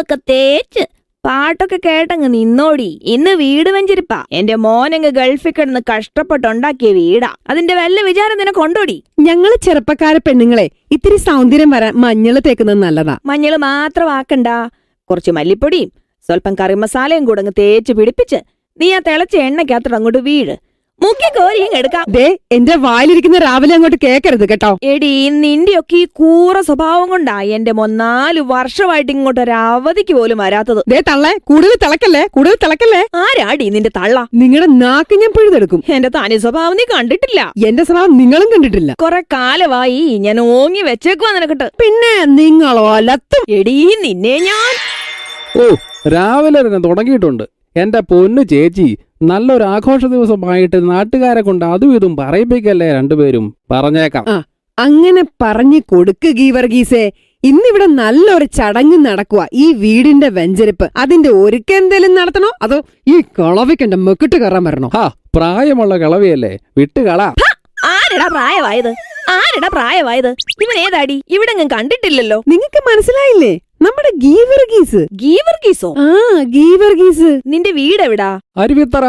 ഒക്കെ തേച്ച് പാട്ടൊക്കെ കേട്ടങ്ങ് നിന്നോടി. ഇന്ന് വീട് വെഞ്ചിരിപ്പാ. എന്റെ മോനങ്ങ് ഗൾഫിൽ കിടന്ന് കഷ്ടപ്പെട്ടുണ്ടാക്കിയ വീടാ. അതിന്റെ വല്ല വിചാരം നിനക്ക് കൊണ്ടോടി ഞങ്ങൾ ചെറുപ്പക്കാരെ പെണ്ണുങ്ങളെ ഇത്തിരി സൗന്ദര്യം വരാൻ മഞ്ഞൾ തേക്കുന്നത് നല്ലതാ. മഞ്ഞൾ മാത്രം ആക്കണ്ട. കുറച്ച് മല്ലിപ്പൊടിയും സ്വല്പം കറി മസാലയും കൂടെ അങ്ങ് തേച്ച് പിടിപ്പിച്ച് നീ ആ തിളച്ച എണ്ണയ്ക്കകത്തോട് അങ്ങോട്ട് വീട് മുക്കി എടുക്കാം. ദേ എന്റെ വായിലിരിക്കുന്ന രാവിലെ അങ്ങോട്ട് കേക്കരുത് കേട്ടോ. എടി നിന്റെയൊക്കെ ഈ കൂറ സ്വഭാവം കൊണ്ടാ എന്റെ മൊന്നാൽ വർഷമായിട്ട് ഇങ്ങോട്ട് ഒരു അവധിക്ക് പോലും വരാത്തത്. ദേ തള്ളേ കൂടുതൽ തിളക്കല്ലേ? കൂടുതൽ തിളക്കല്ലേ? ആരാടി നിന്റെ തള്ള? നിങ്ങളുടെ നാക്ക് ഞാൻ പിഴുതെടുക്കും. എന്റെ തനി സ്വഭാവം നീ കണ്ടിട്ടില്ല. എന്റെ സ്വഭാവം നിങ്ങളും കണ്ടിട്ടില്ല. കൊറേ കാലമായി ഞാൻ ഓങ്ങി വെച്ചേക്കുവാ നിനക്കിട്ട്. പിന്നെ നിങ്ങളോ അലത്തും. എടീ നിന്നെ ഞാൻ ഓ രാവിലെ തന്നെ തുടങ്ങിയിട്ടുണ്ട്. എന്റെ പൊന്നു ചേച്ചി നല്ലൊരു ആഘോഷ ദിവസമായിട്ട് നാട്ടുകാരെ കൊണ്ട് അതും ഇതും പറയിപ്പിക്കല്ലേ രണ്ടുപേരും? പറഞ്ഞേക്കാം. അങ്ങനെ പറഞ്ഞു കൊടുക്ക് ഗീവർഗീസേ. ഇന്നിവിടെ നല്ലൊരു ചടങ്ങ് നടക്കുക ഈ വീടിന്റെ വെഞ്ചരിപ്പ്. അതിന്റെ ഒരുക്കെന്തേലും നടത്തണോ? അതോ ഈ കളവിക്കെന്റെ മെക്കിട്ട് കയറാൻ വരണോ? ഹാ പ്രായമുള്ള കളവിയല്ലേ. വിട്ടുകള ആരടാ പ്രായമായത്? ആരടാ പ്രായമായത്? ഇവൻ ഏതാടി? ഇവിടെ ഞാൻ കണ്ടിട്ടില്ലല്ലോ. നിങ്ങക്ക് മനസ്സിലായില്ലേ? നമ്മുടെ ഗീവർഗീസ്. ഗീവർഗീസോ? ആ ഗീവർഗീസ്. നിന്റെ വീട് എവിടാ അരുവിത്തറ.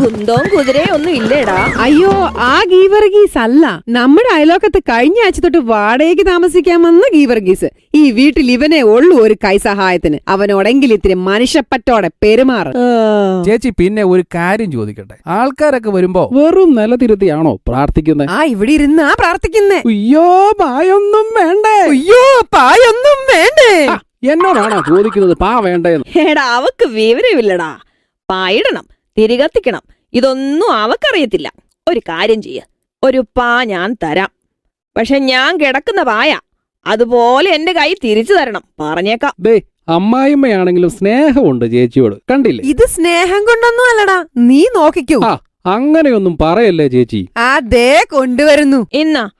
കുന്തവും കുതിരയും ഒന്നും ഇല്ലേടാ. അയ്യോ ആ ഗീവർഗീസ് അല്ല. നമ്മുടെ അയലോക്കത്ത് കഴിഞ്ഞ ആഴ്ച തൊട്ട് വാടകയ്ക്ക് താമസിക്കാൻ വന്ന ഗീവർഗീസ്. ഈ വീട്ടിൽ ഇവനെ ഉള്ളു ഒരു കൈസഹായത്തിന്. അവനോടെങ്കിൽ ഇത്തിരി മനുഷ്യപ്പറ്റോടെ പെരുമാറ. ചേച്ചി പിന്നെ ഒരു കാര്യം ചോദിക്കട്ടെ. ആൾക്കാരൊക്കെ വരുമ്പോ വെറും നിലതിരുത്തിയാണോ പ്രാർത്ഥിക്കുന്നത് ആ ഇവിടെ ഇരുന്നാ പ്രാർത്ഥിക്കുന്നേ. അയ്യോ പായൊന്നും വേണ്ടേ. അയ്യോ പായൊന്നും വേണ്ടേ. എന്നോടാണോ ചോദിക്കുന്നത്? പാ വേണ്ടേന്ന്. എടാ അവക്ക് വിവരമില്ലടാ. പായിടണം തിരികത്തിക്കണം. ഇതൊന്നും അവക്കറിയത്തില്ല. ഒരു കാര്യം ചെയ്യ. ഒരു പാ ഞാൻ തരാം. പക്ഷെ ഞാൻ കിടക്കുന്ന പായ. അതുപോലെ എന്റെ കൈ തിരിച്ചു തരണം. പറഞ്ഞേക്കാം. ദേ അമ്മായിമ്മയാണെങ്കിലും സ്നേഹമുണ്ട് ചേച്ചിയോട്. കണ്ടില്ലേ? ഇത് സ്നേഹം കൊണ്ടൊന്നും അല്ലടാ. നീ നോക്കിക്കൂ. ആ. അങ്ങനെയൊന്നും പറയല്ലേ ചേച്ചി? അതേ കൊണ്ടുവരുന്നു. ഇന്നാ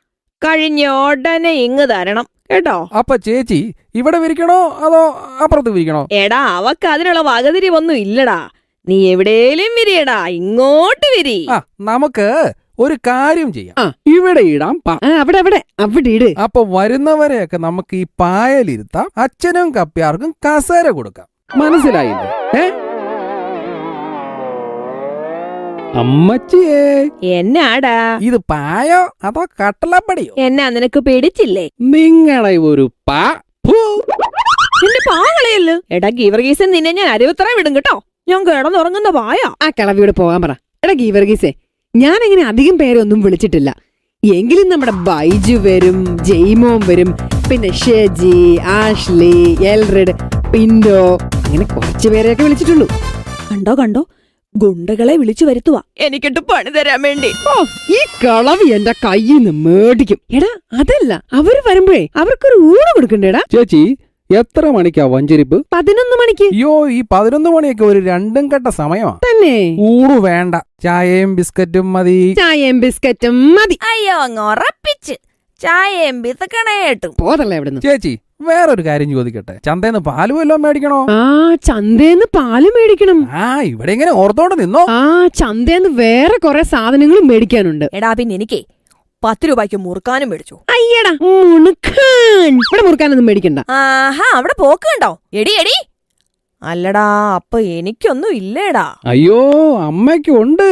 കഴിഞ്ഞ ഉടനെ ഇങ്ങ് തരണം. കേട്ടോ? അപ്പൊ ചേച്ചി ഇവിടെ വിരിക്കണോ അതോ അപ്പുറത്ത് വിരിക്കണോ? എടാ അവക്ക് അതിനുള്ള വകതിരിവൊന്നും ഇല്ലടാ. നീ എവിടേലും വിരിയടാ ഇങ്ങോട്ട് വിരി. ആ നമുക്ക് ഒരു കാര്യം ചെയ്യാം. ആ. ഇവിടെ ഇടാം പാ. ആ അവിടെ അവിടെ അവിടെ ഇട്. അപ്പൊ വരുന്നവരെയൊക്കെ നമുക്ക് ഈ പായലിരുത്താം അച്ഛനും കപ്പ്യാർക്കും കസേര കൊടുക്കാം. മനസ്സിലായില്ലേ? ഏ? അമ്മച്ചിയേ. എന്നാടാ? ഇത് പായോ അതോ കട്ടലപ്പടിയോ? എന്നാ നിനക്ക് പിടിച്ചില്ലേ? നിങ്ങളെ ഒരു പാ. ഫു. എന്റെ പാളയല്ലോ എടാ ഗീവർഗീസൻ നിന്നെ ഞാൻ അരുവത്ര വിടും കേട്ടോ. ഞാൻ കിടന്നുറങ്ങുന്ന വായ. ആ കിളവിയോട് പോകാൻ പറ. എടാ ഗീവർഗീസേ എങ്ങനെ അധികം പേരൊന്നും വിളിച്ചിട്ടില്ല. എങ്കിലും നമ്മുടെ ബൈജു വരും ജെയ്മോൻ വരും പിന്നെ ഷെജി ആഷ്ലി എൽറിഡ് പിൻഡോ അങ്ങനെ കുറച്ച് പേരെയൊക്കെ വിളിച്ചിട്ടുള്ളൂ. കണ്ടോ കണ്ടോ? ഗുണ്ടകളെ വിളിച്ചു വരുത്തുക എനിക്കിട്ട് പണി തരാൻ വേണ്ടി. ഓ ഈ കളവി എന്റെ കയ്യിൽ നിന്ന് മേടിക്കും. എടാ അതല്ല അവർ വരുമ്പോഴേ അവർക്കൊരു ഊണ് കൊടുക്കണ്ടേടാ. ചേച്ചി എത്ര മണിക്കാ വഞ്ചരിപ്പ്? പതിനൊന്ന് മണിക്ക്. അയ്യോ ഈ പതിനൊന്ന് മണിയൊക്കെ ഒരു രണ്ടും കെട്ട സമയമാ. തന്നെ? ഊണ് വേണ്ട. ചായയും ബിസ്ക്കറ്റും മതി. ചായയും ബിസ്ക്കറ്റും മതി. അയ്യോ അങ്ങ് ഉറപ്പിച്ച്. ചായയും ബിസ്ക്കണേട്ടും പോതല്ലേ എവിടുന്ന് ചേച്ചി വേറൊരു കാര്യം ചോദിക്കട്ടെ. ചന്തേന്ന് പാൽ എല്ലാം മേടിക്കണോ? ആ ചന്തേന്ന് പാൽ മേടിക്കണം. ആ ഇവിടെ ഇങ്ങനെ ഓർത്തോണ്ട് നിന്നോ? ആ ചന്തേന്ന് വേറെ കുറെ സാധനങ്ങളും മേടിക്കാനുണ്ട്. എടാ പിന്നെ എനിക്കേ പത്ത് രൂപയ്ക്ക് മുറുക്കാനും മേടിച്ചു. അയ്യടാ. മുണുക്കാൻ. ഇവിടെ മുറുക്കാനൊന്നും മേടിക്കണ്ട. ആഹാ അവിടെ പോക്ക് കണ്ടോ? എടി എടി. അല്ലടാ അപ്പൊ എനിക്കൊന്നും ഇല്ലേടാ. അയ്യോ അമ്മയ്ക്കുണ്ട്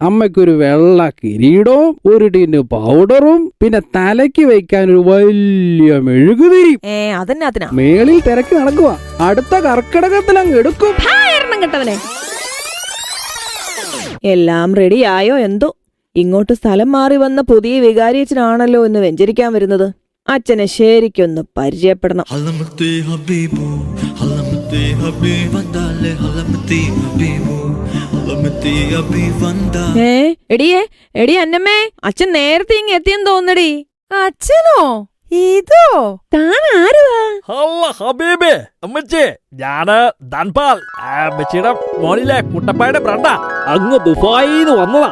അമ്മയ്ക്കൊരു വെള്ള കിരീടവും ഒരു ടീന് പൗഡറും പിന്നെ തലയ്ക്ക് വെക്കാൻ ഒരു വലിയ മെഴുകുതിരി. ഏ അതെന്നാത്തിനാ മേളിൽ തിരക്ക് നടക്കുക അടുത്ത കർക്കിടകത്തിൽ അങ്ങ് എടുക്കും. എണ്ണം കെട്ടവനെ. എല്ലാം റെഡിയായോ എന്തോ? ഇങ്ങോട്ട് സ്ഥലം മാറി വന്ന പുതിയ വികാരിയച്ഛനാണല്ലോ എന്ന് വെഞ്ചരിക്കാൻ വരുന്നത്. അച്ഛനെ ശരിക്കൊന്ന് പരിചയപ്പെടണം. ഹലമത്തി ഹബീബു ഹലമത്തി ഹബീബ് വന്താലെ ഹലമത്തി ഹബീബു ഹലമത്തി ഹബീബ് വന്താ ഏ എടിയേ എടി അന്നമ്മേ അച്ഛൻ നേരത്തെ ഇങ്ങ് എത്തിയെന്ന് തോന്നടി. അച്ഛനോ? ഇതോ? താൻ ആരുവാ? അല്ല ഹബീബ് അമ്മച്ചി ഞാൻ ധൻപാൽ ആ, അമ്മച്ചിയുടെ മോളിലെ കുട്ടപ്പായുടെ ബ്രണ്ട അങ്ങ് ദുബായിന്ന് വന്നതാ.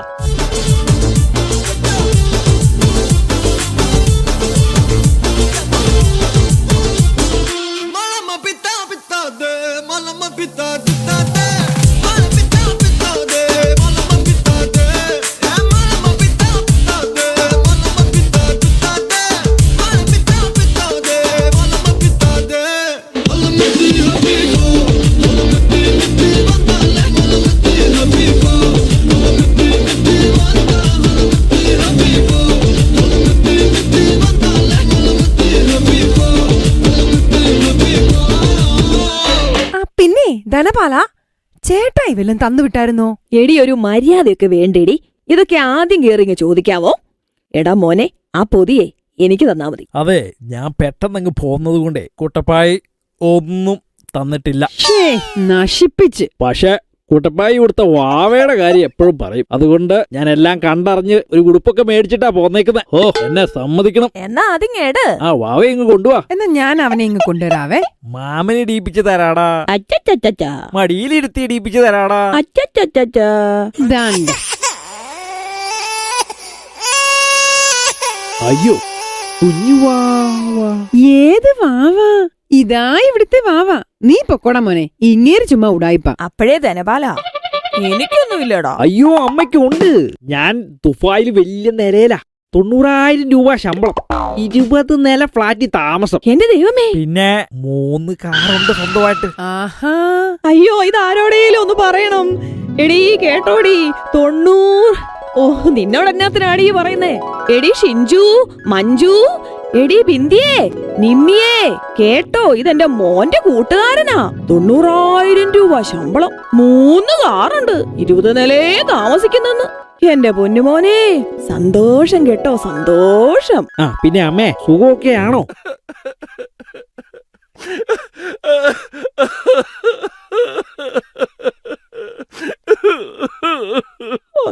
ധനപാല ചേട്ടാ ഇവെല്ലാം തന്നു വിട്ടായിരുന്നോ? എടി ഒരു മര്യാദയൊക്കെ വേണ്ടേടി. ഇതൊക്കെ ആദ്യം കേറിങ്ങ് ചോദിക്കാവോ? എടാ മോനെ ആ പൊതിയെ എനിക്ക് തന്നാ മതി. അതെ ഞാൻ പെട്ടെന്നങ്ങ് പോന്നത് കൊണ്ടേ കുട്ടപ്പായി ഒന്നും തന്നിട്ടില്ല. നശിപ്പിച്ച്. പക്ഷെ കുട്ടപ്പായി കൊടുത്ത വാവയുടെ കാര്യം എപ്പോഴും പറയും. അതുകൊണ്ട് ഞാൻ എല്ലാം കണ്ടറിഞ്ഞ് ഒരു ഉടുപ്പൊക്കെ മേടിച്ചിട്ടാ പോന്നേക്കുന്നത് ഓ എന്നെ സമ്മതിക്കണം. എന്നാ അതിങ്ങേട് ആ വാവ ഇങ്ങ് കൊണ്ടുവാ. എന്നാ ഞാൻ അവനെ ഇങ്ങ് കൊണ്ടുവരാവേ. മാമനെ ഇടിയിപ്പിച്ച് തരാടാ. അച്ചച്ചച്ച മടിയിലിരുത്തി ഇടിയിപ്പിച്ച് തരാടാ. അച്ചച്ചച്ച അയ്യോ കുഞ്ഞു വാവ. ഏത് വാവാ? ഇതാ ഇവിടുത്തെ വാവ. നീ പൊക്കോടാ മോനെ. ഇങ്ങേര് ചുമ്മാ ഉടായിപ്പ. അപ്പോഴേ ധനപാല. എനിക്കൊന്നുമില്ലടാ. അയ്യോ അമ്മയ്ക്ക് ഉണ്ട് ഞാൻ തുഫായിൽ വലിയ നിലയിലാ. തൊണ്ണൂറായിരം രൂപ ശമ്പളം. ഇരുപത് നില ഫ്ലാറ്റിൽ താമസം. എന്റെ ദൈവമേ. പിന്നെ മൂന്ന് കാറുണ്ട് സ്വന്തമായിട്ട്. ആഹാ. അയ്യോ ഇത് ആരോടെയും ഒന്ന് പറയണം. എടീ കേട്ടോടി. തൊണ്ണൂറ്. ഓ നിന്നോട് എന്നാത്തിനാടി ഈ പറയുന്നേ? എടീ ഷിഞ്ചു മഞ്ജു എടി ബിന്ദിയേ നിമ്മിയേ കേട്ടോ ഇതെന്റെ മോന്റെ കൂട്ടുകാരനാ. തൊണ്ണൂറായിരം രൂപ ശമ്പളം മൂന്ന് കാറുണ്ട് ഇരുപത് നിലയെ താമസിക്കുന്നെന്ന്. എന്റെ പൊന്നുമോനെ സന്തോഷം കേട്ടോ സന്തോഷം. ആ പിന്നെ അമ്മേ സുഖമൊക്കെ ആണോ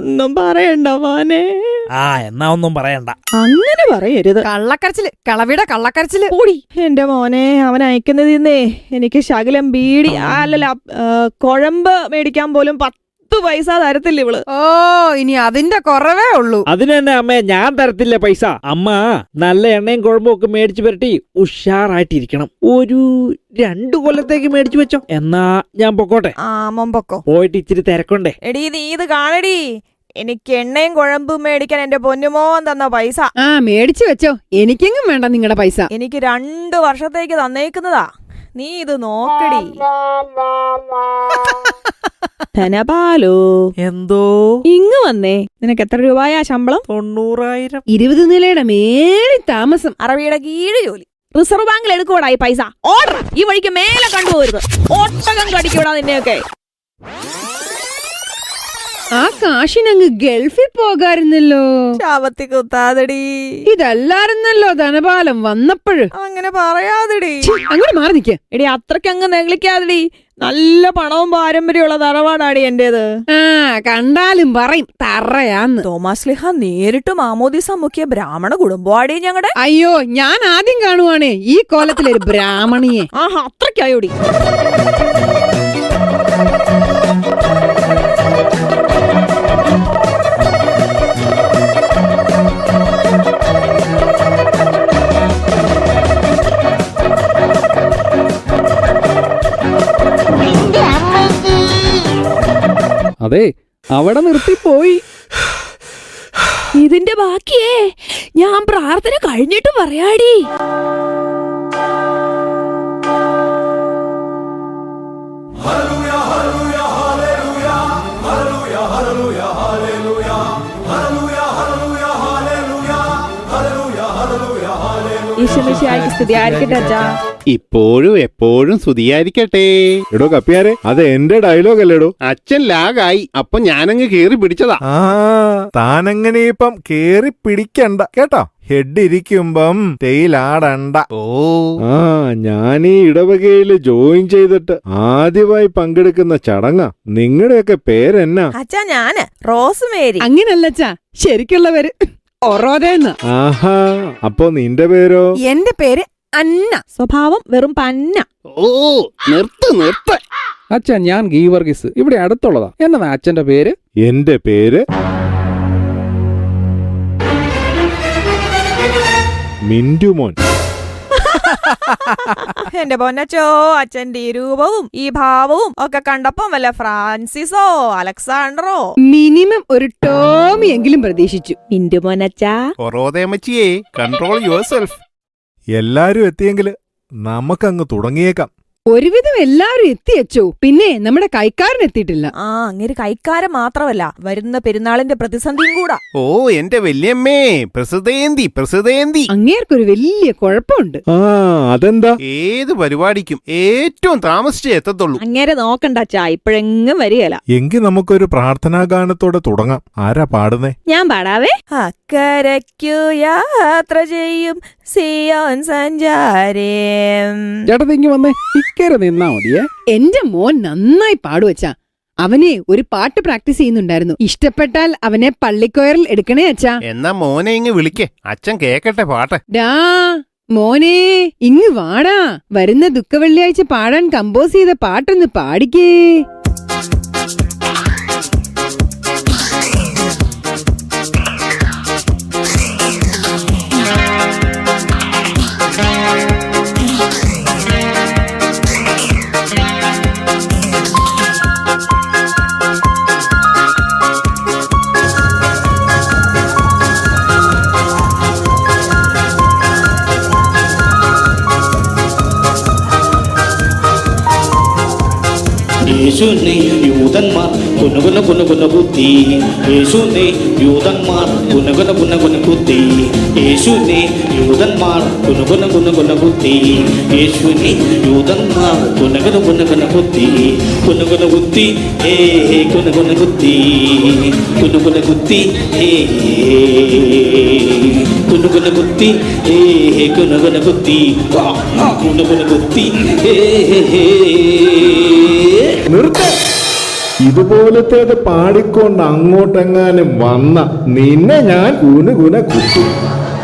ഒന്നും പറയണ്ട മോനെ. ആ എന്നാ ഒന്നും പറയണ്ട. അങ്ങനെ പറയരുത്. കള്ളക്കരച്ചിൽ കളവിയുടെ കള്ളക്കരച്ചിൽ. ഓടി. എന്റെ മോനെ അവൻ അയക്കുന്നതിന്നേ എനിക്ക് ശകലം ബീഡി ആ, അല്ലല്ല ആ, കുഴമ്പ് മേടിക്കാൻ പോലും പത്ത് പൈസ തരത്തില്ല ഇവൾ. ഓ ഇനി അതിന്റെ കുറവേ ഉള്ളൂ. അതിന് തന്നെ അമ്മേ ഞാൻ തരത്തില്ല പൈസ. അമ്മ നല്ല എണ്ണയും കുഴമ്പും ഒക്കെ മേടിച്ചു പുരട്ടി ഉഷാറായിട്ടിരിക്കണം. ഒരു രണ്ടു കൊല്ലത്തേക്ക് മേടിച്ചു വെച്ചോ. എന്നാ ഞാൻ പൊക്കോട്ടെ. ആ മൊമ്പൊക്കോ പോയിട്ട് ഇച്ചിരി തിരക്കുണ്ടേ. എടി നീ ഇത് കാണടി. എനിക്ക് എണ്ണയും കുഴമ്പും മേടിക്കാൻ എന്റെ പൊന്നുമോൻ തന്ന പൈസ. ആ മേടിച്ചു വെച്ചോ. എനിക്കെങ്ങും വേണ്ട നിങ്ങളുടെ പൈസ. എനിക്ക് രണ്ടു വർഷത്തേക്ക് തന്നേക്കുന്നതാ. നീ ഇത് നോക്കടി. ധനപാലോ. എന്തോ? ഇങ്ങ് വന്നേ. നിനക്ക് എത്ര രൂപയാ ശമ്പളം? തൊണ്ണൂറായിരം. ഇരുപത് നിലയുടെ മേളി താമസം. അറബിയുടെ കീഴ് ജോലി. റിസർവ് ബാങ്കിൽ എടുക്കൂടാ ഈ പൈസ? ഓർഡർ ഈ വഴിക്ക് മേലെ കണ്ടുപോരുത്. ഒട്ടകം കടിക്കൂടാ നിന്നെയൊക്കെ. ആ കാശിനങ്ങ് ഗൾഫിൽ പോകാറുന്നല്ലോ ശാപത്തി കുത്താതടി. ഇതല്ലായിരുന്നല്ലോ ധനപാലം വന്നപ്പോഴ്. അങ്ങനെ പറയാതെടി. അങ്ങനെ മാറി നിക്ക. എടി അത്രയ്ക്ക് അങ്ങ് നെഗ്ലിക്കാതെടി നല്ല പണവും പാരമ്പര്യമുള്ള തറവാടാടി എന്റേത്. ആ കണ്ടാലും പറയും തറയാന്ന്. തോമാസ് ലിഹ നേരിട്ട് മാമോദിസ മുഖ്യ ബ്രാഹ്മണ കുടുംബമാടി ഞങ്ങളുടെ അയ്യോ ഞാൻ ആദ്യം കാണുവാണ് ഈ കോലത്തിലൊരു ബ്രാഹ്മണിയെ. ആഹാ അത്രയ്ക്കായോടി. അതെ അവിടെ നിർത്തിപ്പോയി. ഇതിന്റെ ബാക്കിയേ ഞാൻ പ്രാർത്ഥന കഴിഞ്ഞിട്ട് പറയാടി. അച്ഛാ ഇപ്പോഴും എപ്പോഴും സ്തുതിയായിരിക്കട്ടെ. എടോ കപ്പിയാരെ അത് എന്റെ ഡയലോഗ് അല്ലേടോ? അച്ഛൻ ലാഗായി അപ്പൊ ഞാനങ്ങ് കേറി പിടിച്ചതാ. ആ താനങ്ങനെ ഇപ്പം കേറി പിടിക്കണ്ട കേട്ടോ? ഹെഡ് ഇരിക്കുമ്പം ടെയിലാടണ്ട ഓ. ആ ഞാൻ ഈ ഇടവകയിൽ ജോയിൻ ചെയ്തിട്ട് ആദ്യമായി പങ്കെടുക്കുന്ന ചടങ്ങാ. നിങ്ങളുടെയൊക്കെ പേരെന്നാ? അച്ഛാ ഞാൻ റോസ്മേരി. അങ്ങനല്ലച്ചാ ശരിക്കുള്ളവര്. ഒറോതെന്ന് ആഹാ അപ്പൊ നിന്റെ പേരോ? എന്റെ പേര് അന്ന. സ്വഭാവം വെറും പന്ന. ഓ നിർത്ത് നിർത്ത്. അച്ഛൻ ഞാൻ ഗീവർഗീസ്. ഇവിടെ അടുത്തുള്ളതാ. എന്നതാ അച്ഛന്റെ പേര്? എന്റെ പേര്? മിന്റുമോൻ. എന്റെ പൊന്നച്ചോ അച്ഛന്റെ ഈ രൂപവും ഈ ഭാവവും ഒക്കെ കണ്ടപ്പം വല്ല ഫ്രാൻസിസോ അലക്സാണ്ടറോ? മിനിമം ഒരു ടോമി എങ്കിലും പ്രതീക്ഷിച്ചു. പൊന്നച്ചാ. കൊറോതേമച്ചിയെ കൺട്രോൾ യുവർ സെൽഫ് എല്ലാരും എത്തിയെങ്കിൽ നമുക്കങ്ങ് തുടങ്ങിയേക്കാം. ഒരുവിധം എല്ലാവരും എത്തിയച്ചോ. പിന്നെ നമ്മുടെ കൈക്കാരൻ എത്തിയിട്ടില്ല. ആ അങ്ങേര് കൈക്കാരൻ മാത്രമല്ല. വരുന്ന പെരുന്നാളിന്റെ പ്രതിസന്ധിയും കൂടാ. ഓ എന്റെ വല്യമ്മേ. പ്രസിദ്ധേന്തി പ്രസിദ്ധേന്തി അങ്ങേർക്കൊരു വലിയ കുഴപ്പമുണ്ട്. ആ അതെന്താ? ഏത് പരിപാടിക്കും ഏറ്റവും താമസിച്ചേ എത്തത്തുള്ളൂ. അങ്ങേരെ നോക്കണ്ട നോക്കണ്ടച്ചാ ഇപ്പോഴെങ്ങും വരികയല്ല എങ്കിൽ നമുക്കൊരു പ്രാർത്ഥനാ ഗാനത്തോടെ തുടങ്ങാം. ആരാ പാടുന്നേ? ഞാൻ പാടാവേ? അക്കരയ്ക്കു യാത്ര ചെയ്യും സിയോൻ സഞ്ചാരേം. ചേട്ടൻ ഇങ്ങ് വന്നേ. ഇക്കരെ നിന്നാ മതിയേ. എന്റെ മോൻ നന്നായി പാടുവച്ചാ. അവനെ ഒരു പാട്ട് പ്രാക്ടീസ് ചെയ്യുന്നുണ്ടായിരുന്നു. ഇഷ്ടപ്പെട്ടാൽ അവനെ പള്ളിക്കോയറിൽ എടുക്കണേ അച്ഛാ. എന്നാ മോനെ ഇങ്ങ് വിളിക്കേ. അച്ഛൻ കേക്കട്ടെ പാട്ട്. ഡാ മോനെ ഇങ്ങ് വാടാ. വരുന്ന ദുഃഖ വെള്ളിയാഴ്ച പാടാൻ കമ്പോസ് ചെയ്ത പാട്ടൊന്ന് പാടിക്കേ. യേശുനെ യൂതന്മാർ കുനുകുന കുനുകുന കുത്തി. യേശുനെ യൂതന്മാർ കുനുകുന കുനുകുന കുത്തി. യേശുനെ യൂതന്മാർ കുനുകുന കുനുകുന കുത്തി. യേശുനെ യൂതന്മാർ കുനുകുന കുനുകുന കുത്തി. കുനുകുന കുത്തി ഏ കുനുകുന കുത്തി. കുനുകുന കുത്തി ഏ കുനുകുന കുത്തി ഏ കുനുകുന കുത്തി. കുനുകുന കുത്തി ഏ നിർത്ത. ഇതുപോലത്തേത് പാടിക്കൊണ്ട് അങ്ങോട്ടെങ്ങാനും വന്ന നിന്നെ ഞാൻ കുനുകുന കുത്തും.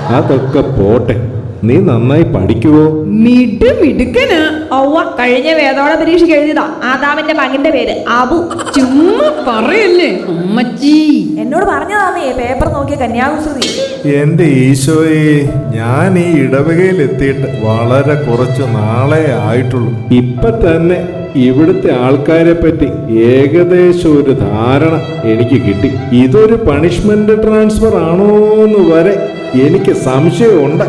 അതൊക്കെ പോട്ടെ. നീ നന്നായി പഠിക്കുവോ? മിടു മിടുക്കനാ. ഔവ കഴിഞ്ഞ വേദോള പരീക്ഷയ്ക്ക് എഴുതിയതാ. ആദാമിന്റെ മകന്റെ പേര് അബു. ചുമ്മാ പറയല്ലേ അമ്മച്ചി. എന്നോട് പറഞ്ഞതാന്നേ പേപ്പർ നോക്കിയ കന്യാകുസൃതി. എന്റെ ഈശോയെ ഞാൻ ഈ ഇടവകയിൽ എത്തിയിട്ട് വളരെ കുറച്ച് നാളെ ആയിട്ടുള്ളൂ. ഇപ്പൊ തന്നെ ഇവിടുത്തെ ആൾക്കാരെ പറ്റി ഏകദേശം ഒരു ധാരണ എനിക്ക് കിട്ടി. ഇതൊരു പണിഷ്മെന്റ് ട്രാൻസ്ഫർ ആണോ എന്ന് വരെ എനിക്ക് സംശയമുണ്ട്.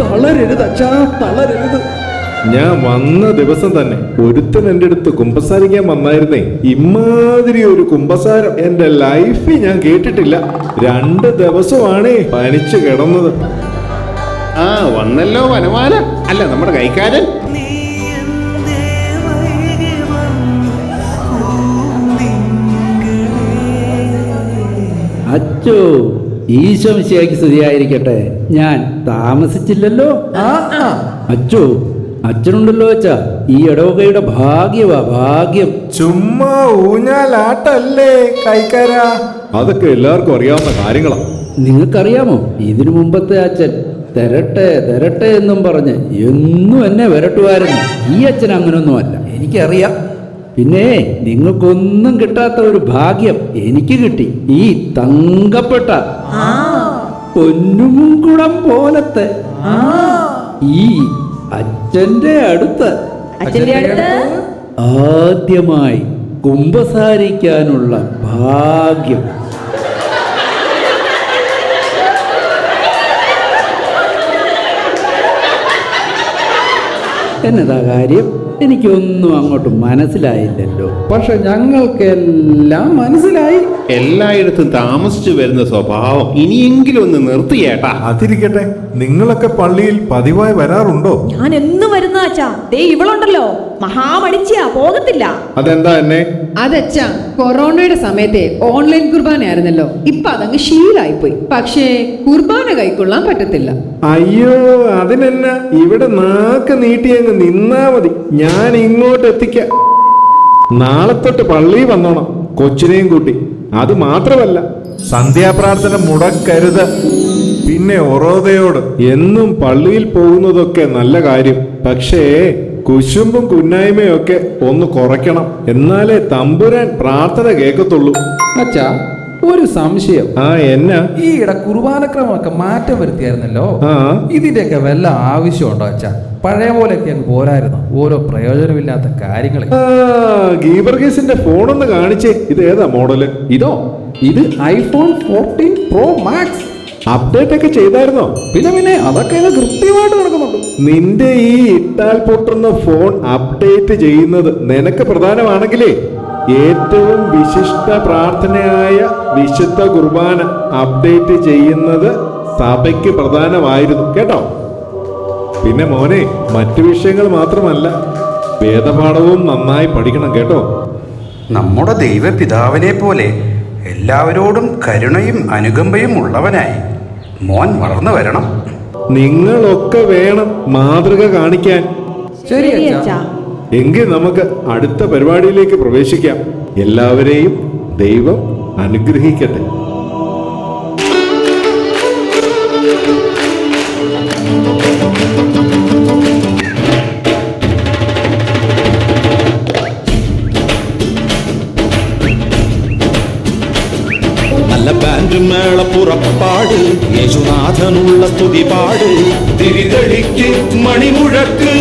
തളരരുത് അച്ഛാ തളരരുത്. ഞാൻ വന്ന ദിവസം തന്നെ ഒരുത്തൻ എന്റെ അടുത്ത് കുമ്പസാരിക്കാൻ വന്നായിരുന്നേ. ഇമാതിരി ഒരു കുമ്പസാരം എന്റെ ലൈഫിൽ ഞാൻ കേട്ടിട്ടില്ല. രണ്ട് ദിവസമാണേ പനിച്ചു കിടന്നത്. ആ വന്നല്ലോ വനമാല. അല്ല നമ്മുടെ കൈക്കാരൻ. അച്ചോ ഈശോ മിശിയാക്കി സ്തുതിയായിരിക്കട്ടെ. ഞാൻ താമസിച്ചില്ലല്ലോ? അച്ചു അച്ഛനുണ്ടല്ലോ അച്ഛ. ഈ ഇടവകയുടെ ഭാഗ്യവാ ഭാഗ്യം. ചുമ്മാ ഊഞ്ഞാലാട്ടല്ലേ കൈക്കാരാ? അതൊക്കെ എല്ലാവർക്കും അറിയാവുന്ന കാര്യങ്ങളാ. നിങ്ങൾക്കറിയാമോ? ഇതിനു മുമ്പത്തെ അച്ഛൻ തരട്ടെ തരട്ടെ എന്നും പറഞ്ഞ് എന്നും എന്നെ വരട്ടുമായിരുന്നു ഈ അച്ഛൻ അങ്ങനൊന്നുമല്ല. എനിക്കറിയാം. പിന്നെ നിങ്ങൾക്കൊന്നും കിട്ടാത്ത ഒരു ഭാഗ്യം എനിക്ക് കിട്ടി. ഈ തങ്കപ്പെട്ട പൊന്നുംകുളം പോലത്തെ ഈ അച്ഛന്റെ അടുത്ത് അച്ഛന്റെ അടുത്ത് ആദ്യമായി കുംഭസാരിക്കാനുള്ള ഭാഗ്യം. എന്നതാ കാര്യം? എനിക്കൊന്നും അങ്ങോട്ട് മനസ്സിലായില്ലല്ലോ. പക്ഷെ ഞങ്ങൾക്കെല്ലാം മനസ്സിലായി. എല്ലായിടത്തും താമസിച്ചു വരുന്ന സ്വഭാവം ഇനിയെങ്കിലും ഒന്ന് നിർത്തിയേട്ടാ അതിരിക്കട്ടെ നിങ്ങളൊക്കെ പള്ളിയിൽ പതിവായി വരാറുണ്ടോ? ഞാൻ എന്ന് വരുന്ന അച്ഛാ? ദേ ഇവളുണ്ടല്ലോ. മഹാമടിച്ചിയാ പോകത്തില്ല. അതെന്താ എന്നെ? അതച്ചാ കൊറോണയുടെ സമയത്തെ ഓൺലൈൻ കുർബാന ആയിരുന്നല്ലോ ഇപ്പൊ അതങ്ങ് ശീലായിപ്പോയി. പക്ഷേ കുർബാന കൈക്കൊള്ളാൻ പറ്റത്തില്ല. അയ്യോ അതിനെന്നാ ഇവിടെ നാക്ക് നീട്ടിയങ്ങ് നിന്നാ മതി. ഞാൻ ഇങ്ങോട്ട് എത്തിക്കാം. നാളെ തൊട്ട് പള്ളി വന്നോണം കൊച്ചിനെയും കൂട്ടി. അത് മാത്രമല്ല സന്ധ്യാപ്രാർത്ഥന മുടക്കരുത്. പിന്നെ ഒറോതയോട് എന്നും പള്ളിയിൽ പോകുന്നതൊക്കെ നല്ല കാര്യം. പക്ഷേ കുശുമ്പും കുന്നായ്മയും ഒക്കെ ഒന്ന് കുറയ്ക്കണം. എന്നാലേ തമ്പുരാൻ പ്രാർത്ഥന കേൾക്കത്തുള്ളൂ. അച്ഛാ ഒരു സംശയം. ആ എന്നാ? ഈ ഇട കുർബാനക്രമമൊക്കെ മാറ്റം വരുത്തിയായിരുന്നല്ലോ? ആ. ഇതിന്റെയൊക്കെ വല്ല ആവശ്യമുണ്ടോ അച്ഛാ? പഴയ പോലെയൊക്കെ അങ്ങ് പോരായിരുന്നു. ഓരോ പ്രയോജനമില്ലാത്ത കാര്യങ്ങൾ ആ ഗീവർഗീസിന്റെ ഫോണൊന്ന് കാണിച്ചേ. ഇത് ഏതാ മോഡൽ? ഇതോ ഇത് iPhone fourteen pro max. Update ഒക്കെ ചെയ്തായിരുന്നോ? പിന്നെ പിന്നെ അതൊക്കെ ഇത് കൃത്യമായിട്ട് നടക്കുന്നുണ്ട്. നിന്റെ ഈ ഇട്ടാൽ പൊട്ടുന്ന ഫോൺ അപ്ഡേറ്റ് ചെയ്യുന്നത് നിനക്ക് പ്രധാനമാണെങ്കിലേ. ഏറ്റവും വിശിഷ്ട പ്രാർത്ഥനയായ വിശുദ്ധ കുർബാന അപ്ഡേറ്റ് ചെയ്യുന്നത് സഭയ്ക്ക് പ്രധാനമായിരുന്നു. കേട്ടോ? പിന്നെ മോനെ മറ്റു വിഷയങ്ങൾ മാത്രമല്ല വേദപാഠവും നന്നായി പഠിക്കണം കേട്ടോ. നമ്മുടെ ദൈവപിതാവിനെ പോലെ എല്ലാവരോടും കരുണയും അനുകമ്പയും ഉള്ളവനായി മോൻ വളർന്നു വരണം. നിങ്ങളൊക്കെ വേണം മാതൃക കാണിക്കാൻ. ശരി അച്ഛാ. എങ്കിൽ നമുക്ക് അടുത്ത പരിപാടിയിലേക്ക് പ്രവേശിക്കാം. എല്ലാവരെയും ദൈവം അനുഗ്രഹിക്കട്ടെ. നല്ല ബാൻഡ് മേള പുറപ്പാട് യേശുനാഥനുള്ള സ്തുതി പാട് തിരിതടിക്ക് മണിമുഴക്ക്